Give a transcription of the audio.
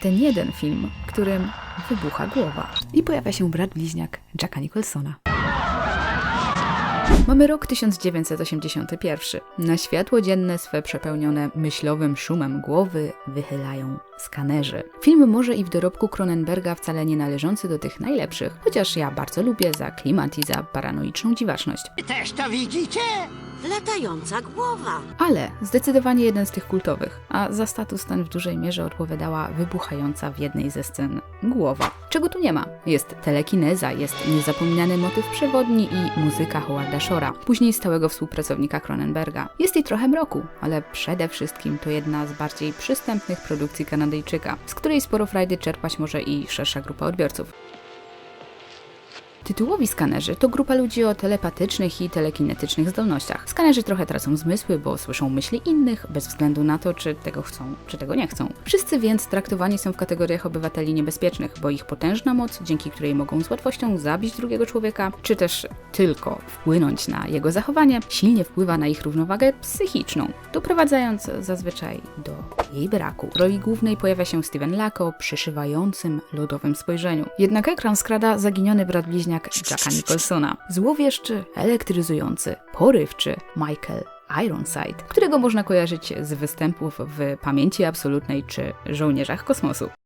ten jeden film, którym wybucha głowa. I pojawia się brat bliźniak Jacka Nicholsona. Mamy rok 1981. Na światło dzienne swe przepełnione myślowym szumem głowy wychylają skanerzy. Film może i w dorobku Cronenberga wcale nie należący do tych najlepszych, chociaż ja bardzo lubię za klimat i za paranoiczną dziwaczność. Też to widzicie? Latająca głowa. Ale zdecydowanie jeden z tych kultowych, a za status ten w dużej mierze odpowiadała wybuchająca w jednej ze scen głowa. Czego tu nie ma? Jest telekineza, jest niezapominany motyw przewodni i muzyka Howarda Shora, później stałego współpracownika Cronenberga. Jest i trochę mroku, ale przede wszystkim to jedna z bardziej przystępnych produkcji Kanadyjczyka, z której sporo frajdy czerpać może i szersza grupa odbiorców. Tytułowi skanerzy to grupa ludzi o telepatycznych i telekinetycznych zdolnościach. Skanerzy trochę tracą zmysły, bo słyszą myśli innych, bez względu na to, czy tego chcą, czy tego nie chcą. Wszyscy więc traktowani są w kategoriach obywateli niebezpiecznych, bo ich potężna moc, dzięki której mogą z łatwością zabić drugiego człowieka, czy też tylko wpłynąć na jego zachowanie, silnie wpływa na ich równowagę psychiczną, doprowadzając zazwyczaj do jej braku. W roli głównej pojawia się Steven Lako przy szywającym, lodowym spojrzeniu. Jednak ekran skrada zaginiony brat bliźniak Jacka Nicholsona. Złowieszczy, elektryzujący, porywczy Michael Ironside, którego można kojarzyć z występów w Pamięci Absolutnej czy Żołnierzach Kosmosu.